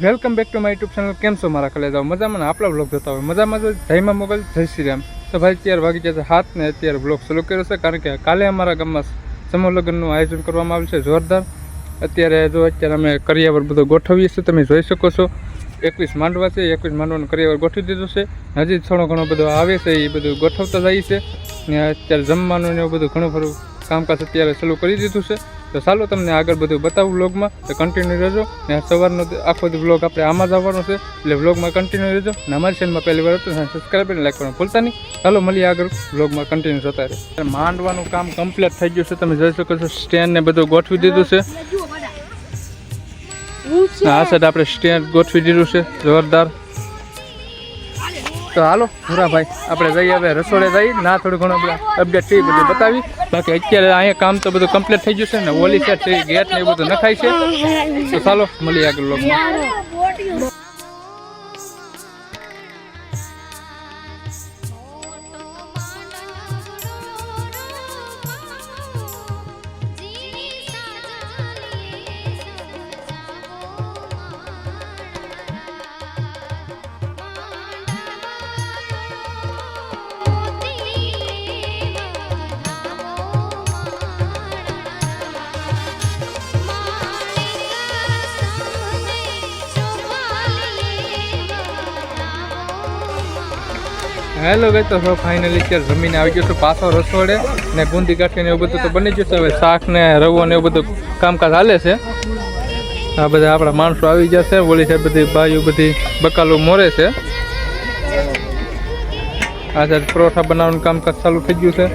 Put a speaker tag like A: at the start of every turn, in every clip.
A: Welcome back to my YouTube channel. કેમ છો મારા ખાલી જાઓ મજામાં આપણા બ્લોગ જોતા હોય. મજામાં જો જયમાં મોગલ જય શ્રી રામ. તો ભાઈ, અત્યારે વાગી જશે હાથ ને અત્યારે બ્લોગ શરૂ કર્યો છે. કારણ કે કાલે અમારા ગામમાં સમૂહ લગ્નનું આયોજન કરવામાં આવ્યું છે. જોરદાર. અત્યારે જો અત્યારે અમે કરિયાવર બધું ગોઠવીએ છીએ. તમે જોઈ શકો છો. એકવીસ માંડવા છે. એકવીસ માંડવાનું કરિયાવર ગોઠવી દીધું છે. હજી થોડો ઘણો બધો આવે છે. એ બધું ગોઠવતા જાય છે. ને અત્યારે જમવાનું ને એવું બધું ઘણું ખરું કામકાજ અત્યારે શરૂ કરી દીધું છે. તો ચાલો તમને આગળ બધું બતાવું વ્લોગમાં તો કન્ટિન્યુ રહેજો. ને સવારનો આખો વ્લોગ આપણે આમાં જ આવવાનો છે. એટલે વ્લોગમાં કન્ટિન્યુ રહેજો. ને અમારી ચેનલમાં પહેલી વાર હતું સબસ્ક્રાઈબ અને લાઈક કરવાનું ભૂલતા નહીં. ચાલો મળીએ આગળ વ્લોગમાં કન્ટિન્યુ જતા રહે. માંડવાનું કામ કમ્પ્લીટ થઈ ગયું છે. તમે જોઈ શકો છો સ્ટેન્ડ ને બધું ગોઠવી દીધું છે. આ સાઈડ આપણે સ્ટેન્ડ ગોઠવી દીધું છે. જોરદાર. તો હાલો ભાઈ આપણે જઈએ હવે રસોડે જઈ, ના થોડું ઘણું આપણે અપડેટ થઈ બધું બતાવી. બાકી અત્યારે અહીંયા કામ તો બધું કમ્પ્લીટ થઈ ગયું છે ને, ઓલી સેટ થઈ ગેટ ને એ બધું નખાય છે. તો ચાલો, મળીએ આગળ હેલો ગઈ તો ફાઇનલી અત્યારે જમીને આવી ગયો છું પાછો રસોડે ને ગુંદી કાઠી ને એવું બધું તો બની ગયું છે. હવે શાક ને રવો ને એવું બધું કામકાજ હાલે છે. આ બધા આપણા માણસો આવી જશે વળી છે બધી બાયું બધી બકાલો મોરે છે. આ સાઈડ પરોઠા બનાવવાનું કામકાજ ચાલુ થઈ ગયું છે.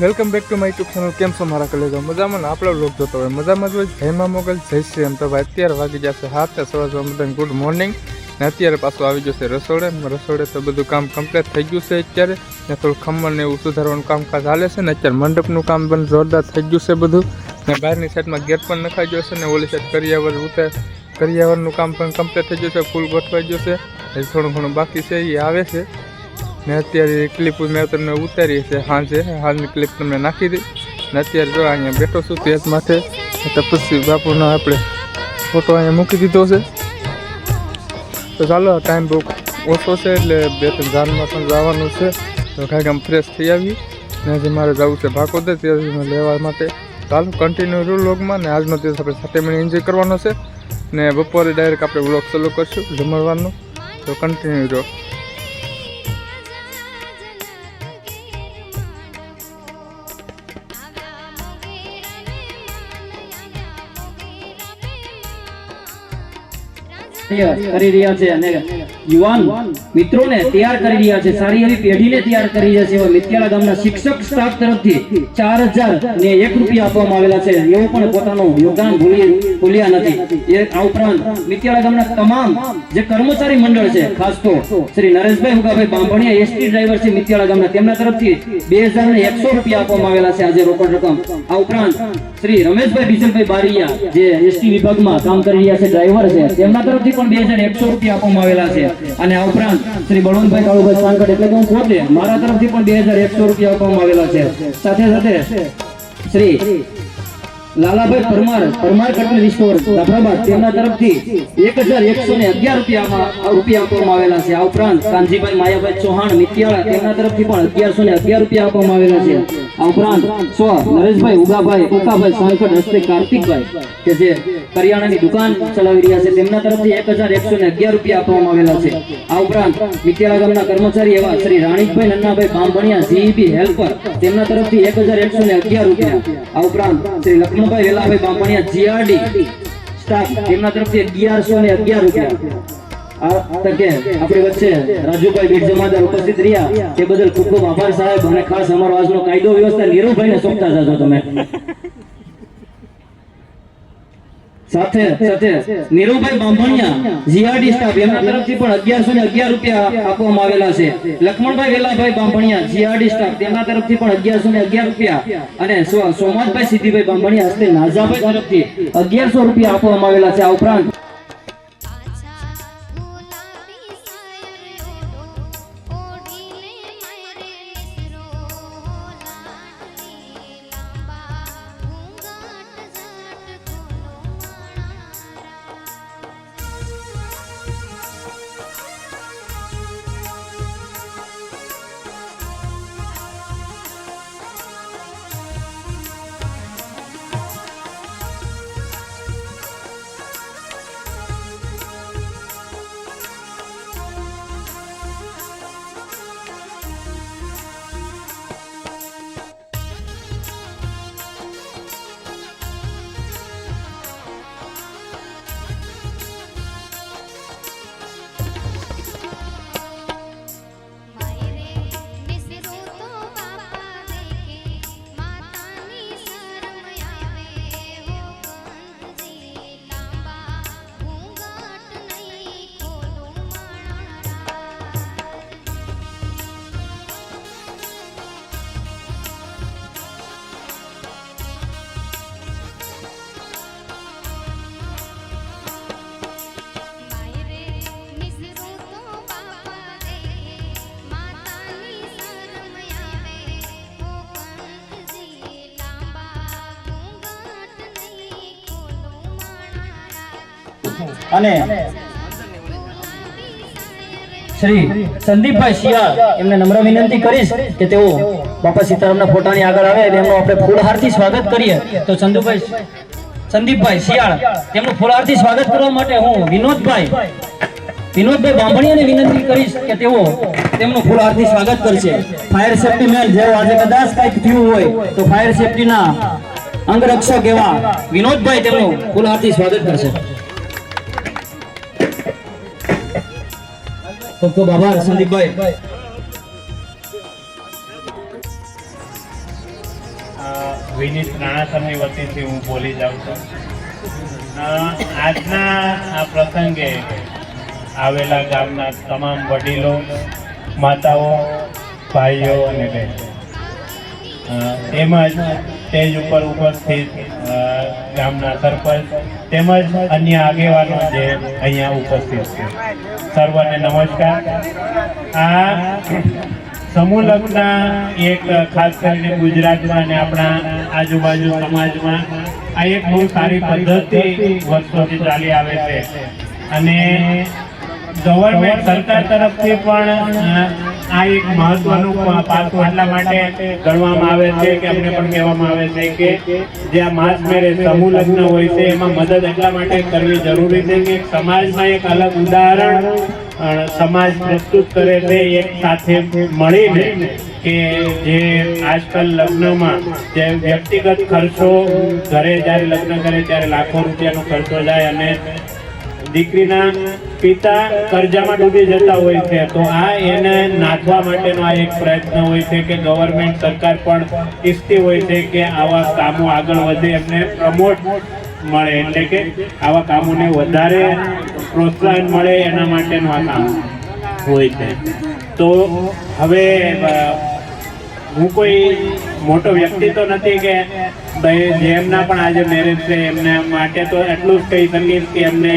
A: Welcome back to my YouTube channel કેમ છો મારા કલેજો? મજામાં ને? આપણો લોક જોતો હોય. મજામાં જ હોય. જયમાં મોગલ, જય શ્રી એમ તો ભાઈ, અત્યારે વાગી જશે હાથ ને સવાર બધાને ગુડ મોર્નિંગ ને અત્યારે પાછું આવી જશે રસોડે. રસોડે તો બધું કામ કમ્પ્લીટ થઈ ગયું છે અત્યારે. ને થોડું ખમણ ને એવું સુધારવાનું કામકાજ હાલે છે ને અત્યારે મંડપનું કામ પણ જોરદાર થઈ ગયું છે બધું. ને બહારની સાઈડમાં ગેટ પણ નખાઈ ગયો છે ને ઓલી સાઈડ કરિયાવર ઉતાર કરિયાવરનું કામ પણ કમ્પ્લીટ થઈ ગયું છે. ફૂલ ગોઠવાઈ ગયું છે. થોડું ઘણું બાકી છે, એ આવે છે. ને અત્યારે ક્લિપ મેં તમને ઉતારી છે સાંજે હાલની ક્લિપ તમને નાખી દઈ. ને અત્યારે જો અહીંયા બેઠો છું તેજ માથે. તપસ્વી બાપુનો આપણે ફોટો અહીંયા મૂકી દીધો છે. તો ચાલો ટાઈમ બહુ ઓછો છે એટલે બે ત્રણ જાનમાં પણ જવાનું છે. તો કાંઈક આમ ફ્રેશ થઈ આવી ને જે મારે જવું છે ભાકોદર ત્યાં લેવા માટે. ચાલો કન્ટિન્યુ રહ્યું લોગમાં ને આજનો દિવસ આપણે સાથે મને એન્જોય કરવાનો છે. ને બપોરે ડાયરેક્ટ આપણે વ્લોગ ચાલુ કરશું, જમણવાનું. તો કન્ટિન્યુ
B: કર્મચારી મંડળ છે, ખાસ તો શ્રી નરેશભાઈ હુગાભાઈ બાંભણિયા, એસટી ડ્રાઈવર છે મિત્યાળા ગામના. તેમના તરફથી બે હજાર ને એકસો રૂપિયા આપવામાં આવેલા છે આજે રોકડ રકમ. આ ઉપરાંત શ્રી રમેશભાઈ, બીજલભાઈ બારીયા જે એસટી વિભાગમાં કામ કરી રહ્યા છે, ડ્રાઈવર છે, તેમના તરફથી પણ બે હજાર એકસો રૂપિયા આપવામાં આવેલા છે. અને આ ઉપરાંત શ્રી બળવંતભાઈ કાળુભાઈ સાંકળ એટલે કે હું પોતે મારા તરફથી પણ બે હજાર એકસો રૂપિયા આપવામાં આવેલા છે. સાથે સાથે શ્રી લાલાભાઈ પરમાર પરમાર કટલેરી સ્ટોર જાફરાબાદ તેમના તરફથી એક હજાર એકસો ને અગિયાર રૂપિયામાં રૂપિયા આપવામાં આવેલા છે. આ ઉપરાંત કાનજીભાઈ માયાભાઈ ચૌહાણ, મિત્યાળા તેમના તરફથી પણ અગિયારસો ને અગિયાર રૂપિયા આપવામાં આવેલા છે. ને અગિયાર રૂપિયા ઉપરાંત મિત્યાળા ગામના કર્મચારી તરફથી અગિયાર લક્ષ્મણભાઈ અગિયાર રૂપિયા. તકે આપણી વચ્ચે રાજુભાઈ બીટ જમાદાર ઉપસ્થિત રહ્યા તે બદલ ખૂબ ખૂબ આભાર સાહેબ અને ખાસ અમારો આજનો કાયદો વ્યવસ્થા નીરુભાઈને સોંપતા જજો તમે. સાથે સાથે નીરુભાઈ બાંભણિયા જીઆરડી સ્ટાફ એમના તરફથી પણ અગિયારસો ને અગિયાર રૂપિયા આપવામાં આવેલા છે. લક્ષ્મણભાઈ વેલાભાઈ બાંભણિયા જીઆરડી સ્ટાફ તેમના તરફથી પણ અગિયારસો ને અગિયાર રૂપિયા અને સો- સોમનાથભાઈ સિદ્ધિભાઈ બાંભણિયા હસ્તે નાઝાભાઈ તરફથી અગિયારસો રૂપિયા આપવામાં આવેલા છે. આ ઉપરાંત અને વિનંતી કરીશ કે તેઓ તેમનું ફૂલહારથી સ્વાગત સ્વાગત કરશે. ફાયર સેફટી મેન જેઓ આજે કદાચ થયું હોય, તો ફાયર સેફટીના અંગરક્ષક એવા વિનોદભાઈ તેમનું ફૂલહારથી સ્વાગત કરશે. ખૂબ ખૂબ આભાર, સંદીપભાઈ.
C: વિનીત રાણાસરની વતીથી હું બોલી જાઉં છું. આજના આ પ્રસંગે આવેલા ગામના તમામ વડીલો, માતાઓ, ભાઈઓ અને બહેનો તેમજ સ્ટેજ ઉપર ઉપસ્થિત ગામના સરપંચ તેમજ અન્ય આગેવાનો જે અહીંયા ઉપસ્થિત છે. સર્વને નમસ્કાર. આ સમૂહ લગ્ન એક ખાસ કરીને ગુજરાતમાં અને આપણા આજુબાજુ સમાજમાં આ એક બહુ સારી પદ્ધતિ વર્ષોથી ચાલી આવે છે. અને ગવર્મેન્ટ સરકાર તરફથી પણ આ એક મહત્વનું પાસું એટલા માટે ગણવામાં આવે છે કે અમને પણ કહેવામાં આવે છે કે જે આ માસ મેરે સમૂહ લગ્ન હોય છે, એમાં મદદ એટલા માટે કરવી જરૂરી છે કે સમાજમાં એક અલગ ઉદાહરણ સમાજ પ્રસ્તુત કરે છે, એક સાથે મળીને કે જે આજકાલ લગ્નમાં જે વ્યક્તિગત ખર્ચો, ઘરે જ્યારે લગ્ન કરે ત્યારે લાખો રૂપિયાનો ખર્ચો જાય અને દીકરીના પિતા કરજામાં ડૂબી જતા હોય છે. તો આ એને નાથવા માટેનો આ એક પ્રયત્ન હોય છે કે ગવર્મેન્ટ સરકાર પણ ઈચ્છતી હોય છે કે આવા કામો આગળ વધે, એમને પ્રમોટ મળે. એટલે કે આવા કામોને વધારે પ્રોત્સાહન મળે એના માટેનું આ કામ હોય છે. તો હવે હું કોઈ મોટો વ્યક્તિ તો નથી કે ભાઈ જેમના પણ આજે મેરેજ છે, એમના માટે તો એટલું જ કહી શકીશ કે એમને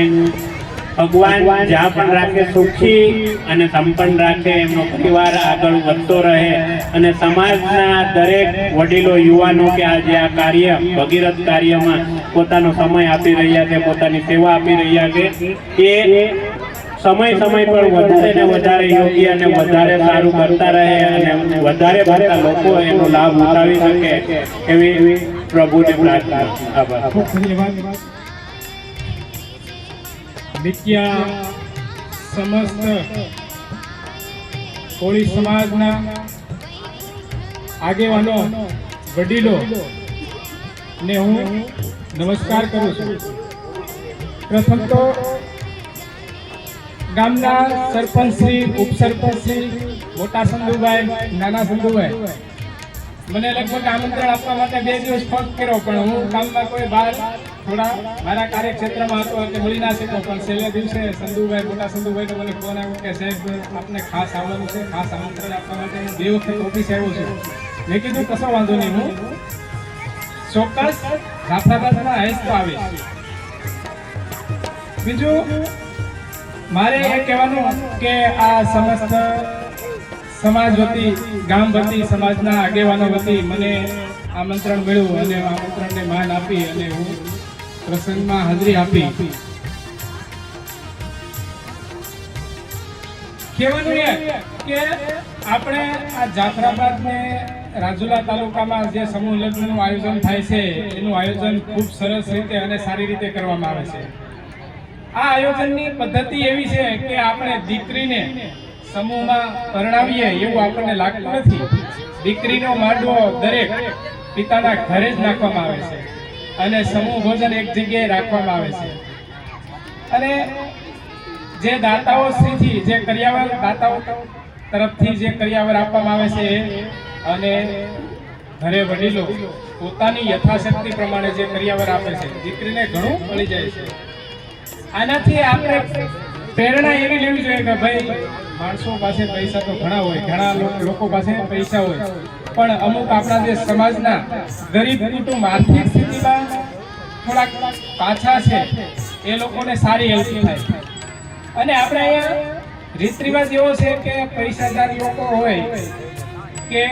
C: ભગવાન જ્યાં પણ રાખે સુખી અને સંપન્ન રાખે, એમનો પરિવાર આગળ વધતો રહે અને સમાજના દરેક વડીલો, યુવાનો કે આજે આ કાર્ય, ભગીરથ કાર્યમાં પોતાનો સમય આપી રહ્યા છે, પોતાની સેવા આપી રહ્યા છે, એ સમય સમય પર વધારે ને વધારે યોગ્ય અને વધારે સારું કરતા રહે અને વધારે પડતા લોકો એનો લાભ ઉઠાવી શકે એવી પ્રભુને પ્રાર્થના. આભાર.
D: ખૂબ સમસ્ત કોળી સમાજના આગેવાનો, વડીલો ને હું નમસ્કાર કરું છું. પ્રથમ તો ગામના સરપંચ શ્રી, ઉપસરપંચ શ્રી, મોટા સંધુભાઈ, નાના સંધુભાઈ. મને લગભગ આમંત્રણ આપવા માટે બે દિવસ ફોન કર્યો, પણ હું કામમાં કોઈ બહાર થોડા મારા કાર્યક્ષેત્રમાં હતો એટલે મળી ના શક્યો. પણ છેલ્લા દિવસે સંધુભાઈ, મોટા સંધુભાઈ મને ફોન આવ્યો કે સાહેબ, આપને ખાસ આવવાનું છે, ખાસ આમંત્રણ આપવા માટે હું બે વખત ઓફિસ આવ્યો છું. મેં કીધું, કશો વાંધો નહીં હું ચોક્કસ જાફરાબાદમાં તો આવીશ. બીજું મારે એ કહેવાનું કે આ સમસ્ત સમાજ વતી, ગામ વતી, સમાજના આગેવાનો વતી મને આમંત્રણ મળ્યું અને આમંત્રણને માન આપી અને હું પ્રસંગમાં હાજરી આપી. કહેવાનું એ કે આપણે આ જાફરાબાદ ને રાજુલા તાલુકામાં જે સમૂહ લગ્નનું આયોજન થાય છે, એનું આયોજન ખૂબ સરસ રીતે અને સારી રીતે કરવામાં આવે છે. આ આયોજનની પદ્ધતિ એવી છે કે આપણે દીકરીને સમૂહમાં પરણાવીએ એવું આપણને લાગતું નથી. દીકરીનો માંડવો દરેક પિતાના ઘરે જ નાખવામાં આવે છે અને સમૂહ ભોજન એક જગ્યાએ રાખવામાં આવે છે. અને જે દાતાઓ શ્રીથી, જે કરિયાવર દાતાઓ તરફથી જે કરિયાવર આપવામાં આવે છે અને ઘરે વડીલો પોતાની યથાશક્તિ પ્રમાણે જે કરિયાવર આપે છે, દીકરીને ઘણું મળી જાય છે. આનાથી આપણે પ્રેરણા એવી લેવી જોઈએ કે ભાઈ, માણસો પાસે પૈસા તો ઘણા હોય, ઘણા લોકો પાસે પૈસા હોય. પણ અમુક આપણા જે સમાજના ગરીબ કુટુંબ આર્થિક સ્થિતિમાં થોડાક પાછા છે, એ લોકોને સારી હેલ્પ થાય. અને આપણે અહીંયા રીત રિવાજ એવો છે કે પૈસાદાર લોકો હોય કે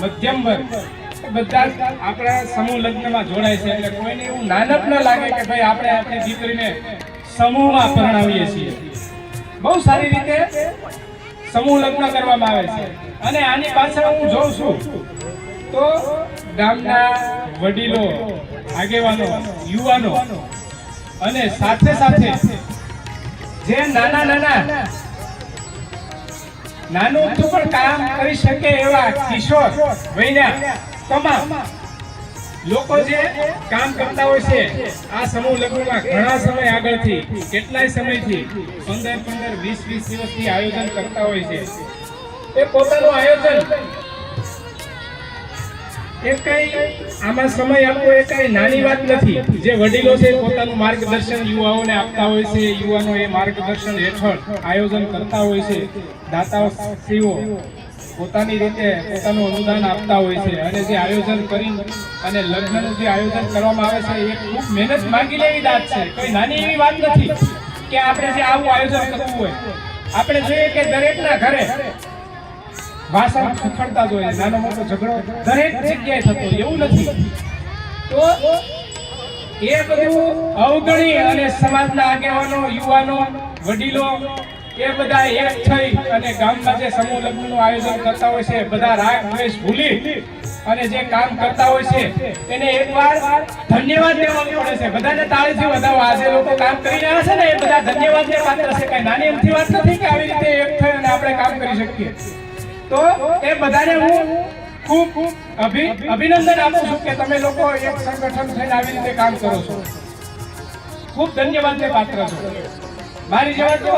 D: મધ્યમ વર્ગ બધા આપણા સમૂહ લગ્નમાં જોડાય છે. એટલે કોઈને એવું નાનપ ન લાગે કે ભાઈ, આપણે આપણી દીકરીને સમૂહમાં પરણાવીએ છીએ. બહુ સારી રીતે સમૂહ લગ્ન કરવામાં આવે છે. અને આની પાછળ હું જોઉં છું તો ગામના વડીલો, આગેવાનો, યુવાનો અને સાથે સાથે જે નાના નાના નાનું પણ કામ કરી શકે એવા કિશોર વૈના તમામ લોકો જે કામ કરતા હોય છે, આ સમૂહ લગ્નમાં ઘણા સમય આગળથી, કેટલાય સમયથી પંદર પંદર વીસ વીસ દિવસથી આયોજન કરતા હોય છે. એ પોતાનું આયોજન એ કઈ આમાં સમય આપવો એ કઈ નાની વાત નથી. જે વડીલો છે પોતાનું માર્ગદર્શન યુવાઓને આપતા હોય છે, યુવાનો એ માર્ગદર્શન હેઠળ આયોજન કરતા હોય છે. દાતાઓ પોતાની રીતે પોતાનું અનુદાન આપતા હોય છે. અને જે આયોજન કરી અને લગ્નનું જે આયોજન કરવામાં આવે છે, એ ખૂબ મહેનત માંગી લેવી વાત છે. કોઈ નાની એવી વાત નથી કે આપણે જે આવું આયોજન કરવું હોય. આપણે જોઈએ કે દરેકના ઘરે ભાષા સુખડતા જોઈએ નાનો મોટો ઝઘડો દરેક જગ્યાએ થતો એવું નથી. તો એ બધું અવગણી અને સમાજના આગેવાનો, યુવાનો, વડીલો એ બધા એક થઈ અને ગામમાં જે સમૂહ લગ્નનું આયોજન કરતા હોય છે, બધા રાગ દ્વેષ ભૂલી. અને જે કામ કરતા હોય છે, એને એકવાર ધન્યવાદ દેવાનો પડે છે. બધાને તાળીથી વધાવો. આજે લોકો કામ કરી રહ્યા છે ને, એ બધા ધન્યવાદને પાત્ર છે. કઈ નાની એમથી વાત નથી કે આવી રીતે એક થઈ અને આપણે કામ કરી શકીએ. તો એ બધાને હું ખૂબ અભિ, અભિનંદન આપું છું કે તમે લોકો એક સંગઠન થઈને આવી રીતે કામ કરો છો. ખૂબ ધન્યવાદને પાત્ર છો. મારી જેવા તો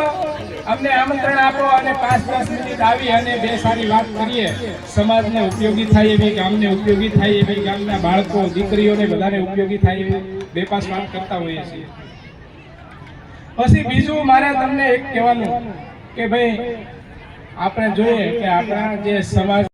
D: અમને આમંત્રણ આપો અને પાંચ દસ મિનિટ આવી અને બે સારી વાત કરીએ. સમાજને ઉપયોગી થાય એવી, ગામને ઉપયોગી થાય એવી, ગામના બાળકો, દીકરીઓને બધાને ઉપયોગી થાય એવી બે પાંચ વાત કરતા હોઈએ છીએ. પછી બીજું મારે તમને એક કહેવાનું કે ભાઈ, આપણે જોઈએ કે આપણા જે સમાજ